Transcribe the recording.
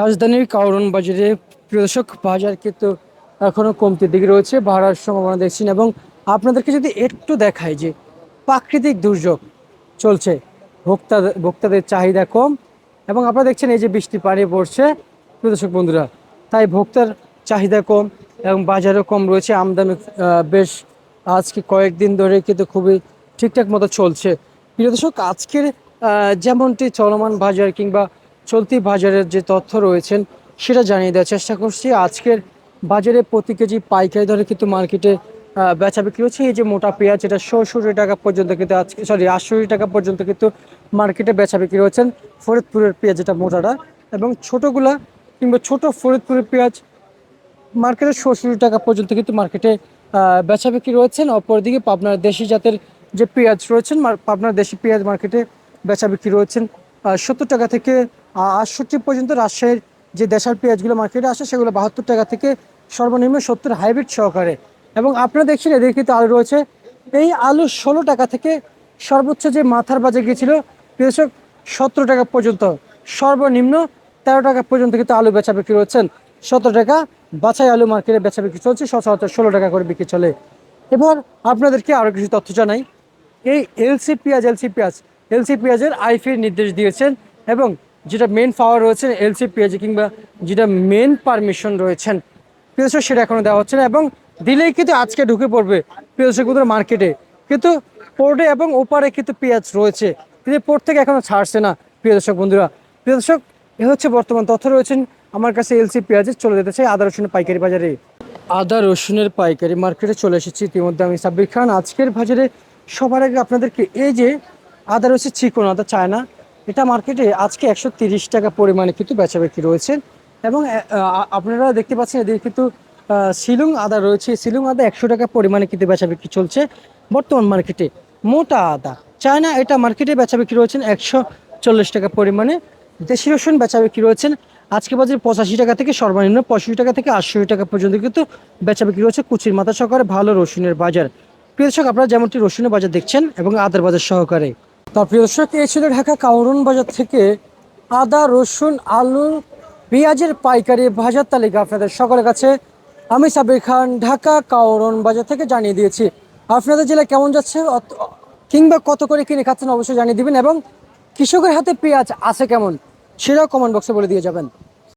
রাজধানীর কাউরন বাজারে কৃষক বাজার কিন্তু এখনও কমতির দিকে রয়েছে, বাড়ার সম্ভাবনা দেখছেন এবং আপনাদেরকে যদি একটু দেখায় যে প্রাকৃতিক দুর্যোগ চলছে, ভোক্তা ভোক্তাদের চাহিদা কম এবং আপনারা দেখছেন এই যে বৃষ্টি পানি পড়ছে প্রদর্শক বন্ধুরা, তাই ভোক্তার চাহিদা কম এবং বাজারও কম রয়েছে, আমদানি বেশ আজকে কয়েকদিন ধরে কিন্তু খুবই ঠিকঠাক মতো চলছে। প্রিয় দর্শক, আজকের যেমনটি চলমান বাজার কিংবা চলতি বাজারের যে তথ্য রয়েছেন, সেটা জানিয়ে দেওয়ার চেষ্টা করছি। আজকের বাজারে প্রতি কেজি পাইকারি দরে কিন্তু মার্কেটে বেচা বিক্রি হচ্ছে। এই যে মোটা পেঁয়াজ, এটা ষষট্টি টাকা পর্যন্ত কিন্তু আজকে, সরি, আটষট্টি টাকা পর্যন্ত কিন্তু মার্কেটে বেচা বিক্রি হচ্ছেন ফরিদপুরের পেঁয়াজ এটা মোটাটা। এবং ছোটোগুলা কিংবা ছোট ফরিদপুরের পেঁয়াজ মার্কেটে ষষট্টি টাকা পর্যন্ত কিন্তু মার্কেটে বেচা বিক্রি রয়েছেন। অপরদিকে পাবনার দেশি জাতের যে পেঁয়াজ রয়েছেন পাবনার দেশি পেঁয়াজ মার্কেটে বেচা বিক্রি রয়েছেন সত্তর টাকা থেকে আটষট্টি পর্যন্ত রাজশাহীর যে দেশার পেঁয়াজগুলো মার্কেটে আসে, সেগুলো বাহাত্তর টাকা থেকে সর্বনিম্ন সত্তর হাইব্রিড সহকারে। এবং আপনারা দেখছেন, এদের কিন্তু আলু রয়েছে। এই আলু ষোলো টাকা থেকে সর্বোচ্চ যে মাথার বাজে গিয়েছিল কৃষক সতেরো টাকা পর্যন্ত। সর্বনিম্ন তেরো টাকা পর্যন্ত কিন্তু আলু বেচা বিক্রি হচ্ছেন। সতেরো টাকা বাছাই আলু মার্কেটে বেচা বিক্রি চলছে, সচরাচর ষোলো টাকা করে বিক্রি চলে। এবার আপনাদেরকে আরও কিছু তথ্য জানাই। এই এলসি পেঁয়াজ এলসি পেঁয়াজ, এলসি পেঁয়াজের আইফির নির্দেশ দিয়েছেন এবং যেটা মেন পাওয়ার রয়েছে এলসি পেঁয়াজে কিংবা যেটা মেন পারমিশন রয়েছেন। পেঁয়াজ সেটা এখনও দেওয়া হচ্ছে না এবং দিলেই কিন্তু আজকে ঢুকে পড়বে। পেঁয়াজ কিন্তু মার্কেটে কিন্তু পোর্টে এবং ওপারে কিন্তু পেঁয়াজ রয়েছে। কিন্তু পোর্ট থেকে এখনও ছাড়ছে না, প্রিয় দর্শক বন্ধুরা। প্রিয় দর্শক, এ হচ্ছে বর্তমান তথ্য রয়েছেন আমার কাছে এলসি পেঁয়াজের চলে যেতে চাই আদা, রসুনের পাইকারি বাজারে। আদা, রসুনের পাইকারি মার্কেটে চলে এসেছি। ইতিমধ্যে আমি সাব্বির খান। আজকের বাজারে সবার আগে আপনাদেরকে এই যে আদা রসুন চিকন আদা, চায়না এটা মার্কেটে আজকে একশো তিরিশ টাকা পরিমাণে কিন্তু বেচা বিক্রি রয়েছে। এবং আপনারা দেখতে পাচ্ছেন এদের কিন্তু শিলং আদা রয়েছে। শিলং আদা একশো টাকা পরিমাণে কিন্তু বেচা বিক্রি চলছে বর্তমান মার্কেটে। মোটা আদা। চায়না এটা মার্কেটে বেচা বিক্রি রয়েছেন একশো চল্লিশ টাকা পরিমাণে। দেশি রসুন বেচা বিক্রি রয়েছেন আজকে বাজারে পঁচাশি টাকা থেকে সর্বনিম্ন পঁয়ষট্টি টাকা থেকে আশি টাকা পর্যন্ত কিন্তু বেচা বিক্রি রয়েছে কুচির মাথা সহকারে ভালো রসুনের বাজার। প্রিয় দর্শক, আপনারা যেমনটি রসুনের বাজার দেখছেন এবং আদার বাজার সহকারে। তা প্রিয় দর্শক এই ছিল ঢাকা কাউরন বাজার থেকে আদা, রসুন, আলু, পেঁয়াজের পাইকারি ভাজার তালিকা আপনাদের সকলের কাছে। আমি সাবির খান, ঢাকা কাউরন বাজার থেকে জানিয়ে দিয়েছি। আপনাদের জেলা কেমন যাচ্ছে কিংবা কত করে কিনে খাচ্ছেন অবশ্যই জানিয়ে দিবেন এবং কৃষকের হাতে পেঁয়াজ আছে কেমন, সেটাও কমেন্ট বক্সে বলে দিয়ে যাবেন।